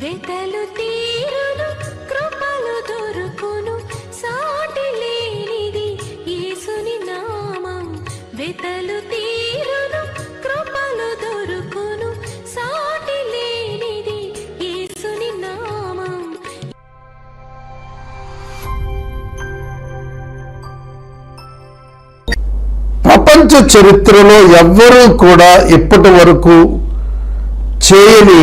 వెతలు తీరును కృపలు దొరుకును సాటి లేనిది యేసుని నామం. వెతలు తీరును కృపలు దొరుకును సాటి లేనిది యేసుని నామం. ప్రపంచ చరిత్రలో ఎవ్వరూ కూడా ఇప్పటి వరకు చేయని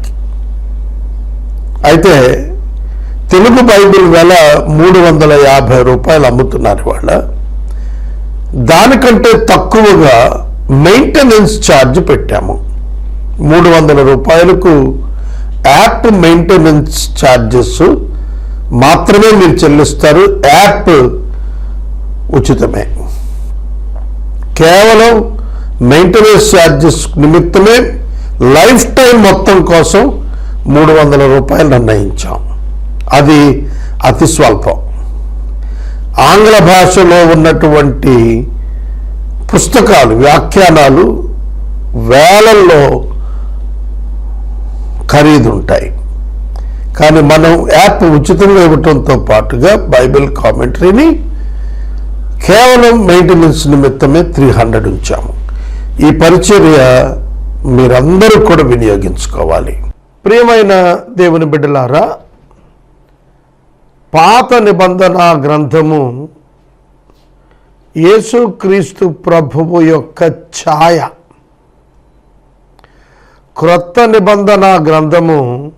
అయితే తెలుగు బైబిల్ వెల మూడు వందల యాభై రూపాయలు అమ్ముతున్నారు వాళ్ళ దానికంటే తక్కువగా మెయింటెనెన్స్ ఛార్జ్ పెట్టాము. మూడు వందల రూపాయలకు యాప్ మెయింటెనెన్స్ ఛార్జెస్ మాత్రమే మీరు చెల్లిస్తారు. యాప్ ఉచితమే. కేవలం మెయింటెనెన్స్ ఛార్జెస్ నిమిత్తమే లైఫ్ టైం మొత్తం కోసం మూడు వందల రూపాయలు నిర్ణయించాం. అది అతి స్వల్పం. ఆంగ్ల భాషలో ఉన్నటువంటి పుస్తకాలు వ్యాఖ్యానాలు వేలల్లో ఖరీదు ఉంటాయి కానీ మనం యాప్ ఉచితంగా ఇవ్వటంతో పాటుగా బైబిల్ కామెంటరీని కేవలం మెయింటెనెన్స్ నిమిత్తమే త్రీ హండ్రెడ్ ఉంచాము. ఈ పరిచర్య మీరందరూ కూడా వినియోగించుకోవాలి. ప్రియమైన దేవుని బిడ్డలారా పాత నిబంధన గ్రంథము యేసుక్రీస్తు ప్రభువు యొక్క ఛాయ. క్రొత్త నిబంధన గ్రంథము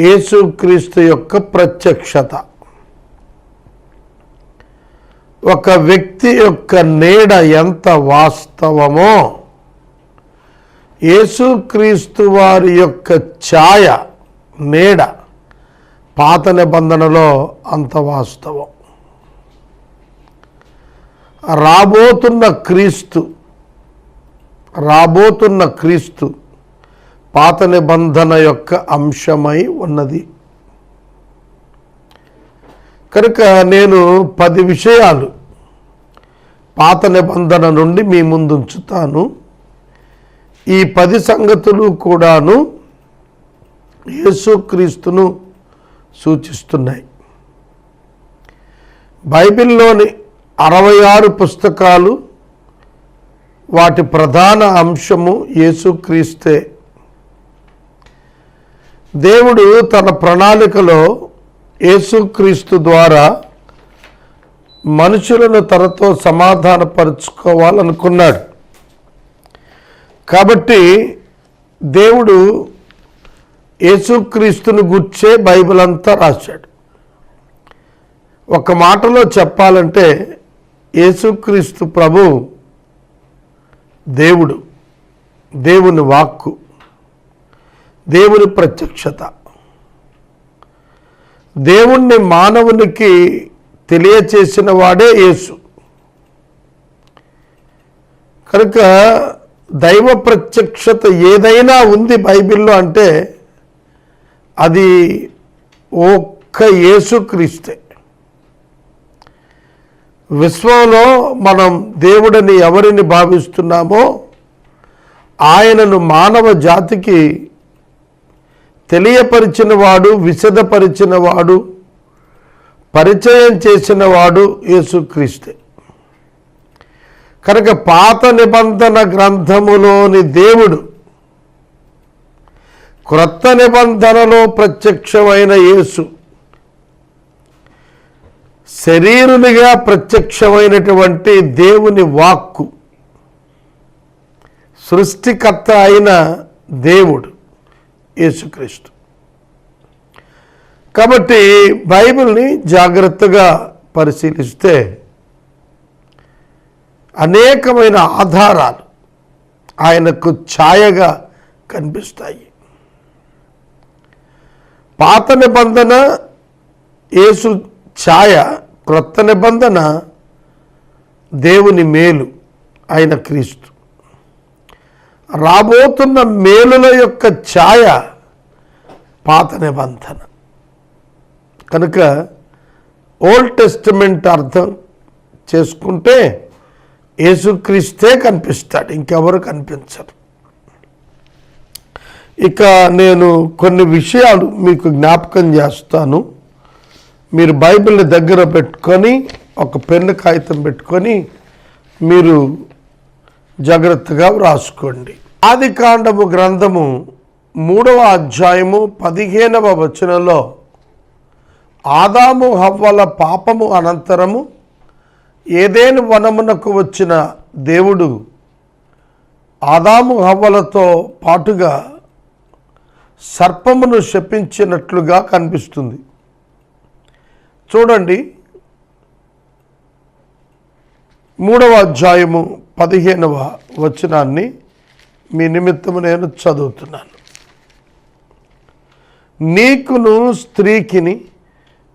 యేసుక్రీస్తు యొక్క ప్రత్యక్షత. ఒక వ్యక్తి యొక్క నీడ ఎంత వాస్తవమో యేసుక్రీస్తు వారి యొక్క ఛాయ నీడ పాత నిబంధనలో అంత వాస్తవం. రాబోతున్న క్రీస్తు రాబోతున్న క్రీస్తు పాత నిబంధన యొక్క అంశమై ఉన్నది. కనుక నేను పది విషయాలు పాత నిబంధన నుండి మీ ముందు ఉంచుతాను ఈ పది సంగతులు కూడాను యేసుక్రీస్తును సూచిస్తున్నాయి. బైబిల్లోని అరవై ఆరు పుస్తకాలు వాటి ప్రధాన అంశము యేసుక్రీస్తే. దేవుడు తన ప్రణాళికలో యేసుక్రీస్తు ద్వారా మనుషులను తనతో సమాధానపరుచుకోవాలనుకున్నాడు. కాబట్టి దేవుడు యేసుక్రీస్తుని గుర్చే బైబిల్ అంతా రాశాడు. ఒక మాటలో చెప్పాలంటే యేసుక్రీస్తు ప్రభు దేవుడు దేవుని వాక్కు దేవుని ప్రత్యక్షత. దేవుణ్ణి మానవునికి తెలియచేసిన వాడే యేసు. కనుక దైవ ప్రత్యక్షత ఏదైనా ఉంది బైబిల్లో అంటే అది ఒక్క యేసుక్రీస్తే. విశ్వంలో మనం దేవుడని ఎవరిని భావిస్తున్నామో ఆయనను మానవ జాతికి తెలియపరిచిన వాడు విశదపరిచిన వాడు పరిచయం చేసినవాడు యేసుక్రీస్తే. కనుక పాత నిబంధన గ్రంథములోని దేవుడు క్రొత్త నిబంధనలో ప్రత్యక్షమైన యేసు శరీరునిగా ప్రత్యక్షమైనటువంటి దేవుని వాక్కు సృష్టికర్త అయిన దేవుడు యేసుక్రీస్తు. కాబట్టి బైబిల్ని జాగ్రత్తగా పరిశీలిస్తే అనేకమైన ఆధారాలు ఆయనకు ఛాయగా కనిపిస్తాయి. పాత నిబంధన యేసు ఛాయ క్రొత్త నిబంధన దేవుని మేలు ఆయన క్రీస్తు. రాబోతున్న మేలుల యొక్క ఛాయ పాత నిబంధన. కనుక ఓల్డ్ టెస్టిమెంట్ అర్థం చేసుకుంటే యేసుక్రీస్తే కనిపిస్తాడు ఇంకెవరు కనిపించరు. ఇక నేను కొన్ని విషయాలు మీకు జ్ఞాపకం చేస్తాను. మీరు బైబిల్ని దగ్గర పెట్టుకొని ఒక పెన్ను కాగితం పెట్టుకొని మీరు జాగ్రత్తగా వ్రాసుకోండి. ఆది కాండము గ్రంథము మూడవ అధ్యాయము పదిహేనవ వచనంలో ఆదాము హవ్వల పాపము అనంతరము ఏదేని వనమునకు వచ్చిన దేవుడు ఆదాము హవ్వలతో పాటుగా సర్పమును శపించినట్లుగా కనిపిస్తుంది. చూడండి. మూడవ అధ్యాయము పదిహేనవ వచనాన్ని మీ నిమిత్తము నేను చదువుతున్నాను. నీకును స్త్రీకిని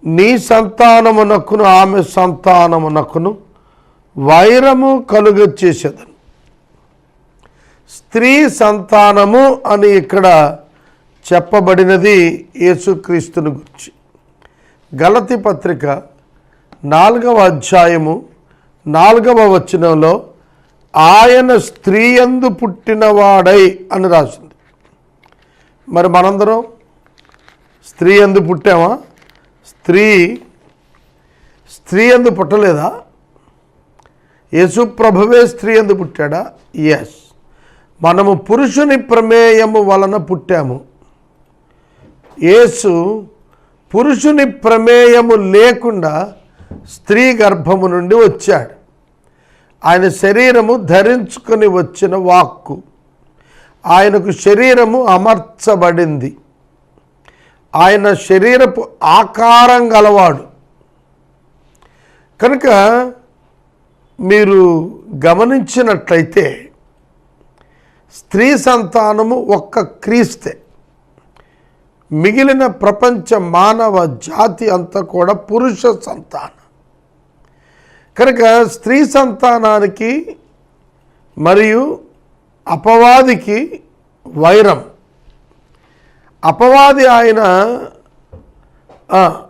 నీ సంతానమునకును ఆమె సంతానమునకును వైరము కలుగ చేసేదను స్త్రీ సంతానము అని ఇక్కడ చెప్పబడినది యేసుక్రీస్తుని గురించి. గలతి పత్రిక నాలుగవ అధ్యాయము నాలుగవ వచనంలో ఆయన స్త్రీయందు పుట్టినవాడై అని రాసింది. మరి మనందరం స్త్రీ ఎందు పుట్టామా? స్త్రీ స్త్రీ ఎందు పుట్టలేదా? యేసుప్రభువే స్త్రీ ఎందు పుట్టాడా? ఎస్ మనము పురుషుని ప్రమేయము వలన పుట్టాము. యేసు పురుషుని ప్రమేయము లేకుండా స్త్రీ గర్భము నుండి వచ్చాడు. ఆయన శరీరము ధరించుకొని వచ్చిన వాక్కు. ఆయనకు శరీరము అమర్చబడింది. ఆయన శరీరపు ఆకారం గలవాడు. కనుక మీరు గమనించినట్లయితే స్త్రీ సంతానము ఒక్క క్రీస్తే. మిగిలిన ప్రపంచ మానవ జాతి అంతా కూడా పురుష సంతానం. కనుక స్త్రీ సంతానానికి మరియు అపవాదికి వైరం. అపవాది ఆయన ఆ,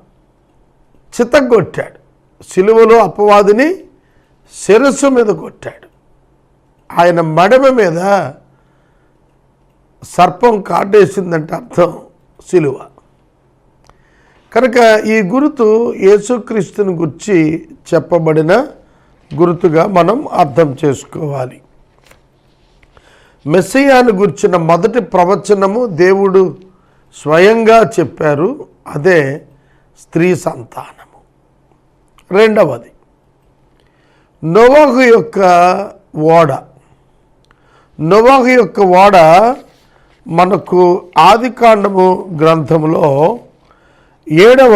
చితగొట్టాడు సిలువలో అపవాదిని శిరస్సు మీద కొట్టాడు. ఆయన మడమ మీద సర్పం కాటేసిందంటే అర్థం సిలువ. కనుక ఈ గుర్తు యేసుక్రీస్తుని గురించి చెప్పబడిన గుర్తుగా మనం అర్థం చేసుకోవాలి. మెస్సియాను గుర్చిన మొదటి ప్రవచనము దేవుడు స్వయంగా చెప్పారు అదే స్త్రీ సంతానము. రెండవది నోవాహు యొక్క ఓడ. నోవాహు యొక్క ఓడ మనకు ఆదికాండము గ్రంథంలో ఏడవ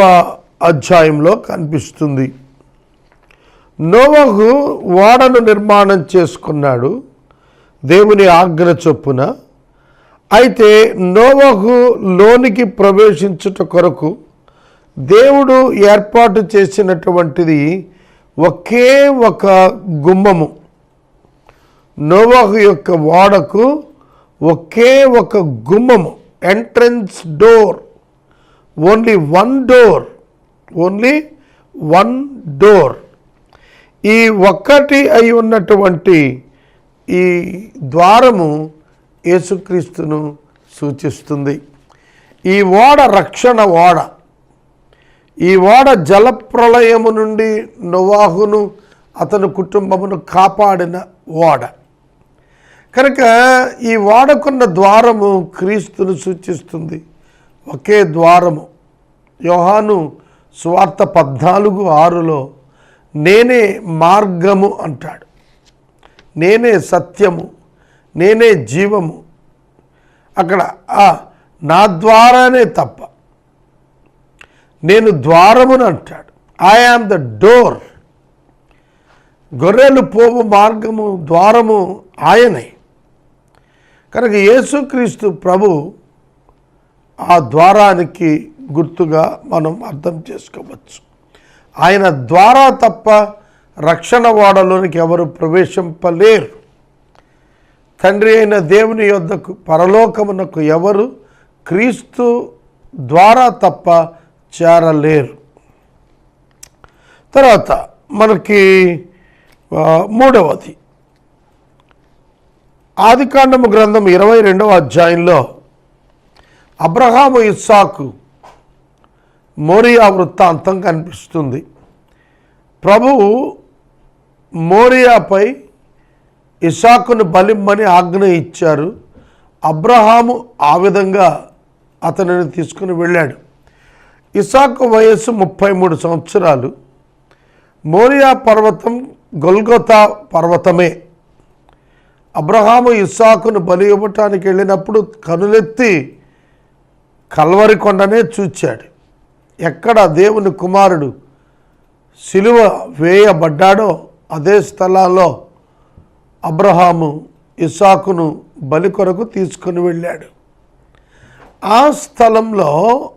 అధ్యాయంలో కనిపిస్తుంది. నోవహు ఓడను నిర్మాణం చేసుకున్నాడు దేవుని ఆజ్ఞ చొప్పున. అయితే నోవహు లోనికి ప్రవేశించుట కొరకు దేవుడు ఏర్పాటు చేసినటువంటిది ఒకే ఒక గుమ్మము. నోవాహు యొక్క ఓడకు ఒకే ఒక గుమ్మము. Entrance door. Only one door. Only one door. ఈ ఒక్కటి అయి ఉన్నటువంటి ఈ ద్వారము యేసుక్రీస్తును సూచిస్తుంది. ఈ ఓడ రక్షణ ఓడ. ఈ ఓడ జలప్రళయము నుండి నోవాహును అతని కుటుంబమును కాపాడిన ఓడ కనుక ఈ ఓడకున్న ద్వారము క్రీస్తును సూచిస్తుంది. ఒకే ద్వారము. యోహాను సువార్త పద్నాలుగు ఆరులో నేనే మార్గము అంటాడు. నేనే సత్యము. నేనే జీవము. అక్కడ ఆ, నా ద్వారానే తప్ప నేను ద్వారమును అంటాడు. ఐ ఆమ్ ద డోర్ గొర్రెలు పోవు మార్గము ద్వారము ఆయనే. కనుక యేసుక్రీస్తు ప్రభు ఆ ద్వారానికి గుర్తుగా మనం అర్థం చేసుకోవచ్చు. ఆయన ద్వారా తప్ప రక్షణ వాడలోనికి ఎవరు ప్రవేశింపలేరు. తండ్రి అయిన దేవుని యొద్దకు పరలోకమునకు ఎవరు క్రీస్తు ద్వారా తప్ప చేరలేరు. తర్వాత మనకి మూడవది. ఆదికాండము గ్రంథం ఇరవై రెండవ అధ్యాయంలో అబ్రహాము ఇస్సాకు మోరియా వృత్తాంతం కనిపిస్తుంది. ప్రభువు మోరియాపై ఇసాకును బలిమ్మని ఆజ్ఞ ఇచ్చారు. అబ్రహాము ఆ విధంగా అతనిని తీసుకుని వెళ్ళాడు. ఇసాకు వయస్సు ముప్పై మూడు సంవత్సరాలు. మోరియా పర్వతం గొల్గొతా పర్వతమే. అబ్రహాము ఇస్సాకును బలి ఇవ్వటానికి వెళ్ళినప్పుడు కనులెత్తి కల్వరి కొండనే చూచాడు. ఎక్కడ దేవుని కుమారుడు సిలువ వేయబడ్డాడో అదే స్థలాల్లో అబ్రహాము ఇస్సాకును బలి కొరకు తీసుకుని వెళ్ళాడు. ఆ స్థలంలో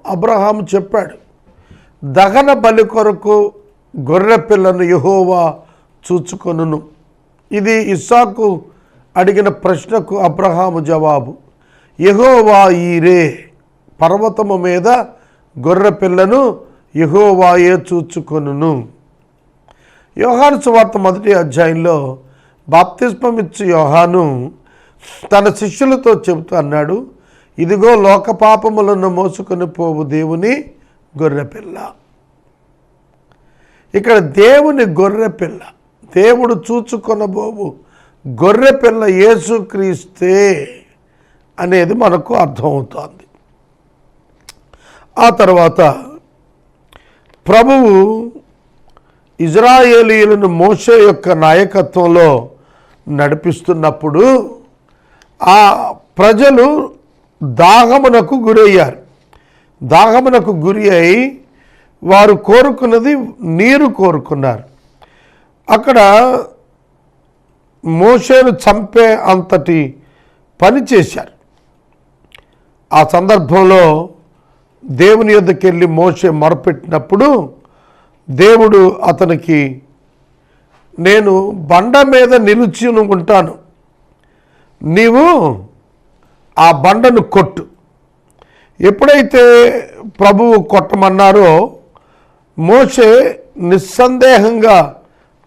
అబ్రహాము చెప్పాడు దహన బలి కొరకు గొర్రె పిల్లను యహోవా చూచుకొనును. ఇది ఇస్సాకు అడిగిన ప్రశ్నకు అబ్రహాము జవాబు యహోవా ఈరే పర్వతము మీద గొర్రె పిల్లను యహోవాయే చూచుకొనును. యోహాను సువార్త మొదటి అధ్యాయంలో బాప్తిస్మం ఇచ్చు యోహాను తన శిష్యులతో చెబుతూ అన్నాడు ఇదిగో లోక పాపములను మోసుకొని పోవు దేవుని గొర్రెపిల్ల. ఇక్కడ దేవుని గొర్రెపిల్ల దేవుడు చూచుకొనబోవు గొర్రెపిల్ల యేసుక్రీస్తే అనేది మనకు అర్థమవుతోంది. ఆ తర్వాత ప్రభువు ఇజ్రాయేలీలను మోషే యొక్క నాయకత్వంలో నడిపిస్తున్నప్పుడు ఆ ప్రజలు దాహమునకు గురయ్యారు. దాహమునకు గురి అయి వారు కోరుకున్నది నీరు కోరుకున్నారు. అక్కడ మోషేను చంపే అంతటి పని చేశారు. ఆ సందర్భంలో దేవుని యొద్దకు వెళ్ళి మోసే మొరపెట్టినప్పుడు దేవుడు అతనికి నేను బండ మీద నిలుచుని ఉంటాను నీవు ఆ బండను కొట్టు. ఎప్పుడైతే ప్రభువు కొట్టమన్నారో మోసే నిస్సందేహంగా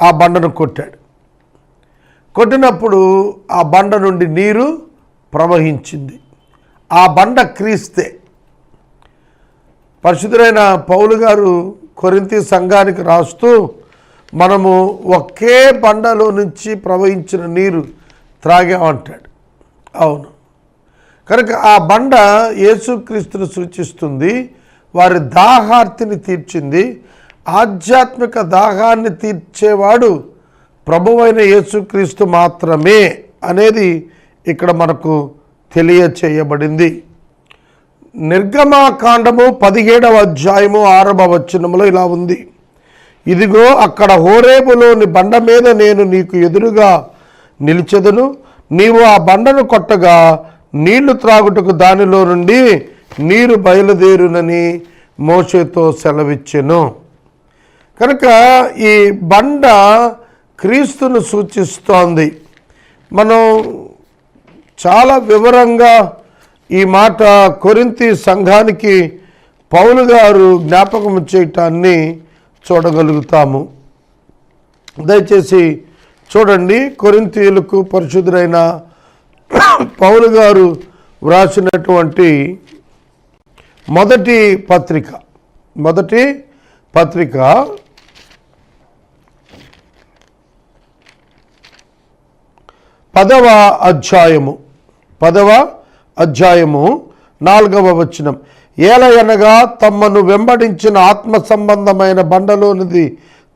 ఆ బండను కొట్టాడు. కొట్టినప్పుడు ఆ బండ నుండి నీరు ప్రవహించింది. ఆ బండ క్రీస్తే. పరిశుద్ధులైన పౌలు గారు కొరింతి సంఘానికి రాస్తూ మనము ఒకే బండలో నుంచి ప్రవహించిన నీరు త్రాగామంటాడు. అవును. కనుక ఆ బండ యేసుక్రీస్తును సూచిస్తుంది వారి దాహార్తిని తీర్చింది ఆధ్యాత్మిక దాహాన్ని తీర్చేవాడు ప్రభువైన యేసుక్రీస్తు మాత్రమే అనేది ఇక్కడ మనకు తెలియచేయబడింది. నిర్గమాకాండము పదిహేడవ అధ్యాయము ఆరవ వచనములో ఇలా ఉంది. ఇదిగో అక్కడ హోరేబులోని బండ మీద నేను నీకు ఎదురుగా నిలిచెదను నీవు ఆ బండను కొట్టగా నీళ్ళు త్రాగుటకు దానిలో నుండి నీరు బయలుదేరునని మోషేతో సెలవిచ్చెను. కనుక ఈ బండ క్రీస్తును సూచిస్తోంది. మనం చాలా వివరంగా ఈ మాట కొరింతి సంఘానికి పౌలు గారు జ్ఞాపకం చేయటాన్ని చూడగలుగుతాము. దయచేసి చూడండి కొరింతీయులకు పరిశుద్ధులైన పౌలు గారు వ్రాసినటువంటి మొదటి పత్రిక మొదటి పత్రిక పదవ అధ్యాయము పదవ అధ్యాయము నాలుగవ వచనం. ఏలయనగా తమను వెంబడించిన ఆత్మ సంబంధమైన బండలోనిది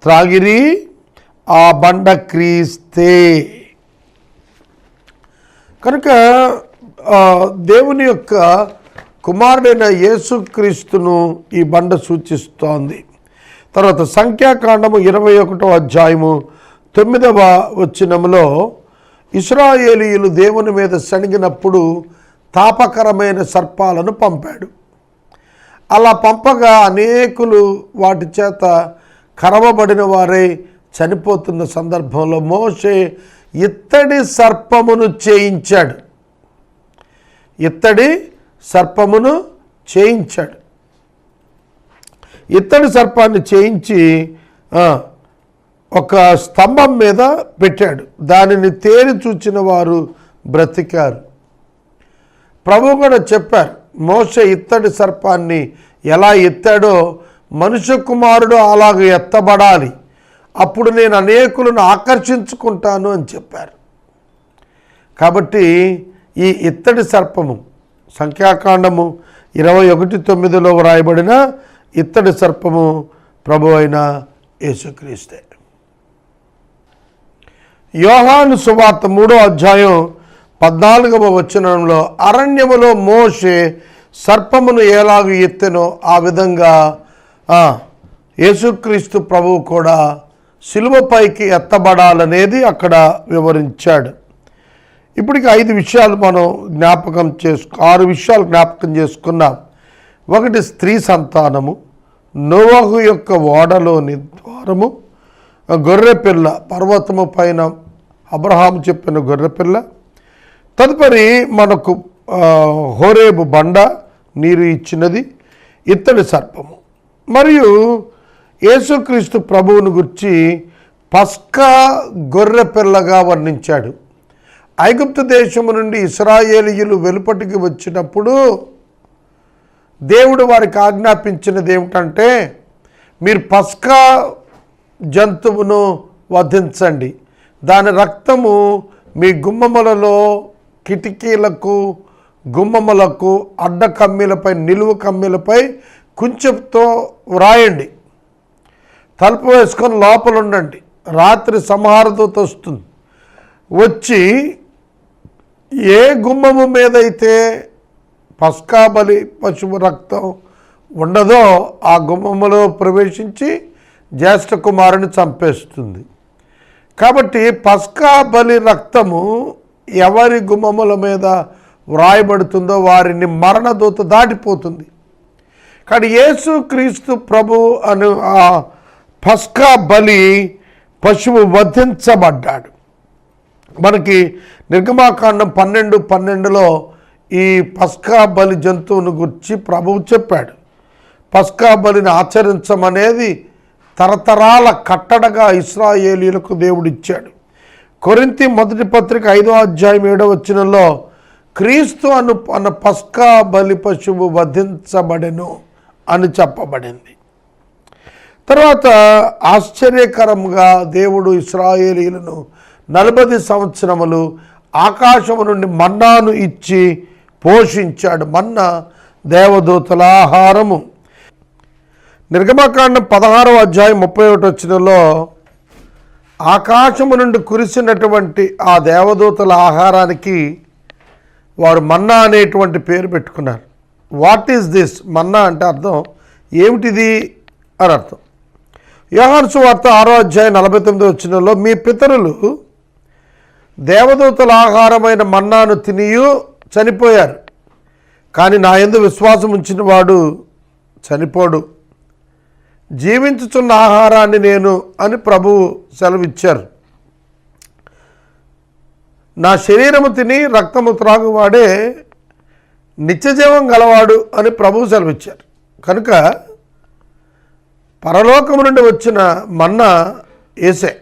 త్రాగిరి ఆ బండ క్రీస్తే. కనుక దేవుని యొక్క కుమారుడైన యేసుక్రీస్తును ఈ బండ సూచిస్తోంది. తర్వాత సంఖ్యాకాండము ఇరవై ఒకటో అధ్యాయము తొమ్మిదవ వచనములో ఇస్రాయేలీయులు దేవుని మీద శనిగినప్పుడు తాపకరమైన సర్పాలను పంపాడు. అలా పంపగా అనేకులు వాటి చేత కరవబడిన వారే చనిపోతున్న సందర్భంలో మోషే ఇత్తడి సర్పమును చేయించాడు. ఇత్తడి సర్పమును చేయించాడు. ఇత్తడి సర్పాన్ని చేయించి ఒక స్తంభం మీద పెట్టాడు. దానిని తేరి చూచిన వారు బ్రతికారు. ప్రభు కూడా చెప్పారు మోస ఇత్తడి సర్పాన్ని ఎలా ఎత్తాడో మనుష్య కుమారుడు అలాగ ఎత్తబడాలి. అప్పుడు నేను అనేకులను ఆకర్షించుకుంటాను అని చెప్పారు. కాబట్టి ఈ ఇత్తడి సర్పము సంఖ్యాకాండము ఇరవై ఒకటి తొమ్మిదిలో వ్రాయబడిన ఇత్తడి సర్పము ప్రభు అయిన యేసుక్రీస్తే. యోహాను సువార్త మూడో అధ్యాయం పద్నాలుగవ వచనంలో అరణ్యములో మోషే సర్పమును ఎలాగ ఎత్తెనో ఆ విధంగా యేసుక్రీస్తు ప్రభువు కూడా శిలువపైకి ఎత్తబడాలనేది అక్కడ వివరించాడు. ఇప్పటికి ఐదు విషయాలు మనం జ్ఞాపకం చేసుకు ఆరు విషయాలు జ్ఞాపకం చేసుకున్నాం. ఒకటి స్త్రీ సంతానము నోవహు యొక్క ఓడలోని ద్వారము గొర్రెపిల్ల పర్వతము పైన అబ్రహాం చెప్పిన గొర్రెపిల్ల తదుపరి మనకు హోరేబు బండ నీరు ఇచ్చినది ఇత్తడి సర్పము. మరియు యేసుక్రీస్తు ప్రభువును గుర్చి పస్కా గొర్రె పిల్లగా వర్ణించాడు. ఐగుప్తు దేశము నుండి ఇస్రాయేలీయులు వెలుపటికి వచ్చినప్పుడు దేవుడు వారికి ఆజ్ఞాపించినది ఏమిటంటే మీరు పస్కా జంతువును వధించండి. దాని రక్తము మీ గుమ్మములలో కిటికీలకు గుమ్మములకు అడ్డ కమ్మీలపై నిలువు కమ్మీలపై కుంచెంతో వ్రాయండి. తలుపు వేసుకొని లోపల ఉండండి. రాత్రి సంహారదూత వస్తుంది. వచ్చి ఏ గుమ్మము మీదైతే పస్కా బలి పశువు రక్తం ఉండదో ఆ గుమ్మములో ప్రవేశించి జ్యేష్ఠ కుమారుని చంపేస్తుంది. కాబట్టి పస్కా బలి రక్తము ఎవరి గుమ్మముల మీద వ్రాయబడుతుందో వారిని మరణదూత దాటిపోతుంది. కానీ యేసు క్రీస్తు ప్రభు అను పస్కా బలి పశువు వధించబడ్డాడు. మనకి నిర్గమాకాండం పన్నెండు పన్నెండులో ఈ పస్కా బలి జంతువును గురించి ప్రభువు చెప్పాడు. పస్కా బలిని ఆచరించమనేది తరతరాల కట్టడగా ఇస్రాయేలీలకు దేవుడిచ్చాడు కొరింతి మొదటి పత్రిక ఐదో అధ్యాయం ఏడో వచ్చినలో క్రీస్తు అను అన్న పస్కా బలి పశువు వధించబడెను అని చెప్పబడింది. తర్వాత ఆశ్చర్యకరంగా దేవుడు ఇస్రాయేలీలను నలభై సంవత్సరములు ఆకాశము నుండి మన్నాను ఇచ్చి పోషించాడు. మన్నా దేవదూతల ఆహారము. నిర్గమకాండం పదహారవ అధ్యాయం ముప్పై ఒకటి వచ్చినలో ఆకాశము నుండి కురిసినటువంటి ఆ దేవదూతల ఆహారానికి వారు మన్నా అనేటువంటి పేరు పెట్టుకున్నారు. What is this? మన్నా అంటే అర్థం ఏమిటిది? అని అర్థం. యోహాను వార్త ఆరో అధ్యాయం నలభై తొమ్మిది వచ్చినలో మీ పితరులు దేవదూతల ఆహారమైన మన్నాను తినియు చనిపోయారు. కానీ నా ఎందు విశ్వాసం ఉంచిన వాడు చనిపోడు. జీవించుచున్న ఆహారాన్ని నేను అని ప్రభువు సెలవిచ్చారు. నా శరీరము తిని రక్తము త్రాగువాడే నిత్యజీవం గలవాడు అని ప్రభువు సెలవిచ్చారు. కనుక పరలోకము నుండి వచ్చిన మన్నా ఏసే.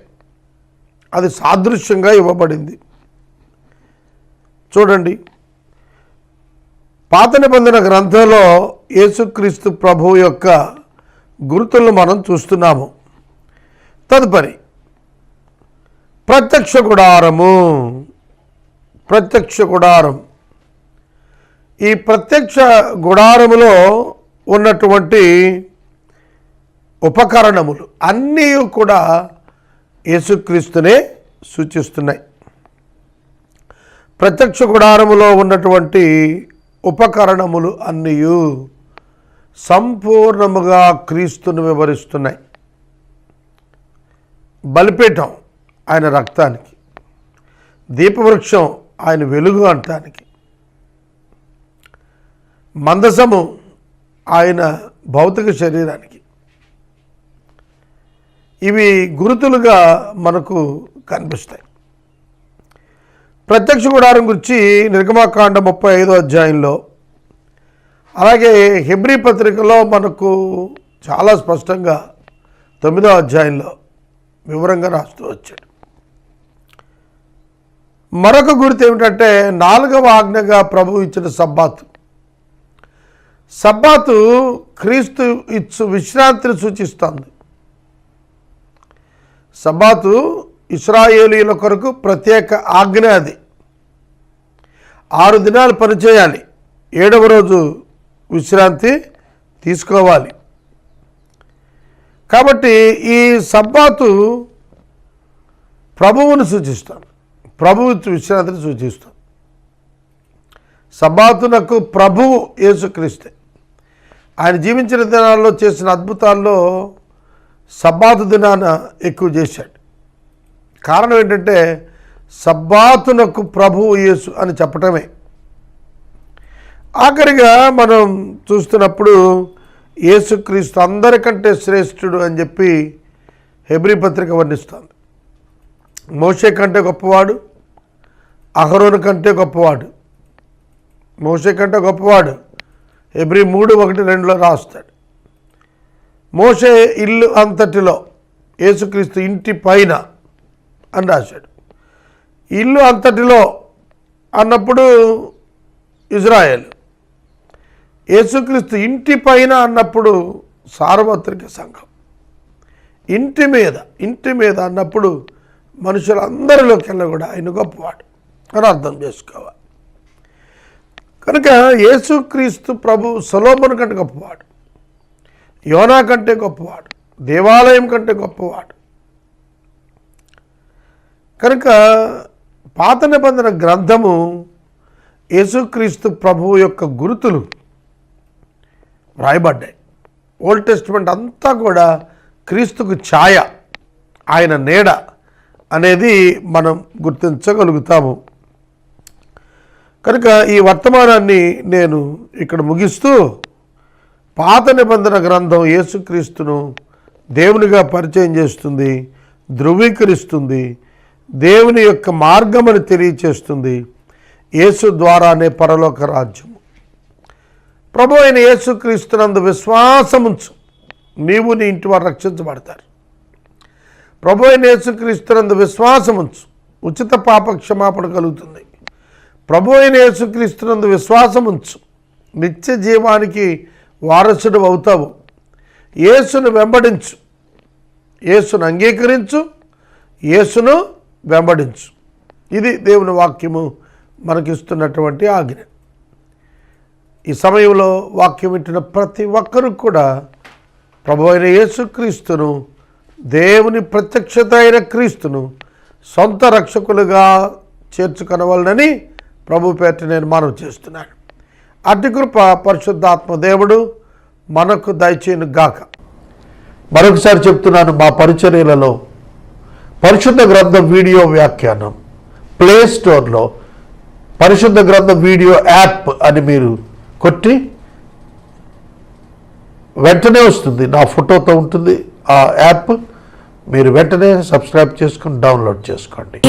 అది సాదృశ్యంగా ఇవ్వబడింది. చూడండి. పాత నిబంధన గ్రంథంలో యేసుక్రీస్తు ప్రభువు యొక్క గుర్తులను మనం చూస్తున్నాము. తదుపరి ప్రత్యక్ష గుడారము. ప్రత్యక్ష గుడారం. ఈ ప్రత్యక్ష గుడారములో ఉన్నటువంటి ఉపకరణములు అన్నీ కూడా యేసుక్రీస్తునే సూచిస్తున్నాయి. ప్రత్యక్ష గుడారములో ఉన్నటువంటి ఉపకరణములు అన్నీ సంపూర్ణముగా క్రీస్తును వివరిస్తున్నాయి. బలిపీఠం ఆయన రక్తానికి దీపవృక్షం ఆయన వెలుగు అంటానికి మందసము ఆయన భౌతిక శరీరానికి ఇవి గురుతులుగా మనకు కనిపిస్తాయి. ప్రత్యక్ష గుడారం గురించి నిర్గమాకాండ ముప్పై ఐదో అధ్యాయంలో అలాగే హెబ్రీ పత్రికలో మనకు చాలా స్పష్టంగా తొమ్మిదో అధ్యాయంలో వివరంగా రాస్తూ వచ్చాడు. మరొక గుర్తు ఏమిటంటే నాలుగవ ఆజ్ఞగా ప్రభు ఇచ్చిన సబ్బాతు. సబ్బాతు క్రీస్తు ఇచ్చు విశ్రాంతిని సూచిస్తుంది. సబాతు ఇస్రాయేలీల కొరకు ప్రత్యేక ఆజ్ఞ అది. ఆరు దినాలు పనిచేయాలి. ఏడవ రోజు విశ్రాంతి తీసుకోవాలి. కాబట్టి ఈ సబ్బాతు ప్రభువును సూచిస్తాం. ప్రభువు విశ్రాంతిని సూచిస్తాం. సబ్బాతునకు ప్రభువు యేసుక్రీస్తే. ఆయన జీవించిన దినాల్లో చేసిన అద్భుతాల్లో సబ్బాతు దినాన ఎక్కువ చేశాడు. కారణం ఏంటంటే సబ్బాతునకు ప్రభువు యేసు అని చెప్పటమే. ఆఖరిగా మనం చూస్తున్నప్పుడు యేసుక్రీస్తు అందరికంటే శ్రేష్ఠుడు అని చెప్పి హెబ్రి పత్రిక వర్ణిస్తుంది. మోషే కంటే గొప్పవాడు అహరోను కంటే గొప్పవాడు మోషే కంటే గొప్పవాడు హెబ్రి మూడు ఒకటి రెండులో రాస్తాడు. మోషే ఇల్లు అంతటిలో యేసుక్రీస్తు ఇంటి పైన అని రాశాడు. ఇల్లు అంతటిలో అన్నప్పుడు ఇజ్రాయెల్ యేసుక్రీస్తు ఇంటి పైన అన్నప్పుడు సార్వత్రిక సంఘం. ఇంటి మీద ఇంటి మీద అన్నప్పుడు మనుషులందరిలోకెల్లా కూడా ఆయన గొప్పవాడు అని అర్థం చేసుకోవాలి. కనుక యేసుక్రీస్తు ప్రభు సొలోమన్ కంటే గొప్పవాడు. యోనా కంటే గొప్పవాడు దేవాలయం కంటే గొప్పవాడు. కనుక పాత నిబంధన గ్రంథము యేసుక్రీస్తు ప్రభువు యొక్క గురుతులు వ్రాయబడ్డాయి. ఓల్డ్ టెస్ట్మెంట్ అంతా కూడా క్రీస్తుకు ఛాయ ఆయన నీడ అనేది మనం గుర్తించగలుగుతాము. కనుక ఈ వర్తమానాన్ని నేను ఇక్కడ ముగిస్తూ పాత నిబంధన గ్రంథం యేసుక్రీస్తును దేవునిగా పరిచయం చేస్తుంది ధృవీకరిస్తుంది దేవుని యొక్క మార్గమని తెలియచేస్తుంది యేసు ద్వారానే పరలోక రాజ్యము ప్రభు అయిన యేసుక్రీస్తునందు విశ్వాసముంచు. నీవు నీ ఇంటి వారు రక్షించబడతారు. ప్రభు అయిన యేసుక్రీస్తునందు విశ్వాసముంచు. ఉచిత పాప క్షమాపణ కలుగుతుంది. ప్రభు అయిన యేసుక్రీస్తునందు విశ్వాసముంచు. నిత్య జీవానికి వారసుడు అవుతావు. యేసును వెంబడించు. యేసును అంగీకరించు. యేసును వెంబడించు. ఇది దేవుని వాక్యము మనకిస్తున్నటువంటి ఆజ్ఞ. ఈ సమయంలో వాక్యం వింటున్న ప్రతి ఒక్కరూ కూడా ప్రభు అయిన యేసుక్రీస్తును దేవుని ప్రత్యక్షత అయిన క్రీస్తును సొంత రక్షకులుగా చేర్చుకొనవాలని ప్రభు పేట నేను మనవి చేస్తున్నాను. అట్టి కృప పరిశుద్ధాత్మ దేవుడు మనకు దయచేయను గాక. మరొకసారి చెప్తున్నాను మా పరిచర్యలలో పరిశుద్ధ గ్రంథ వీడియో వ్యాఖ్యానం ప్లే స్టోర్లో పరిశుద్ధ గ్రంథ వీడియో యాప్ అని మీరు కొట్టి వెంటనే వస్తుంది. నా ఫోటోతో ఉంటుంది. ఆ యాప్ మీరు వెంటనే సబ్స్క్రైబ్ చేసుకుని డౌన్లోడ్ చేసుకోండి.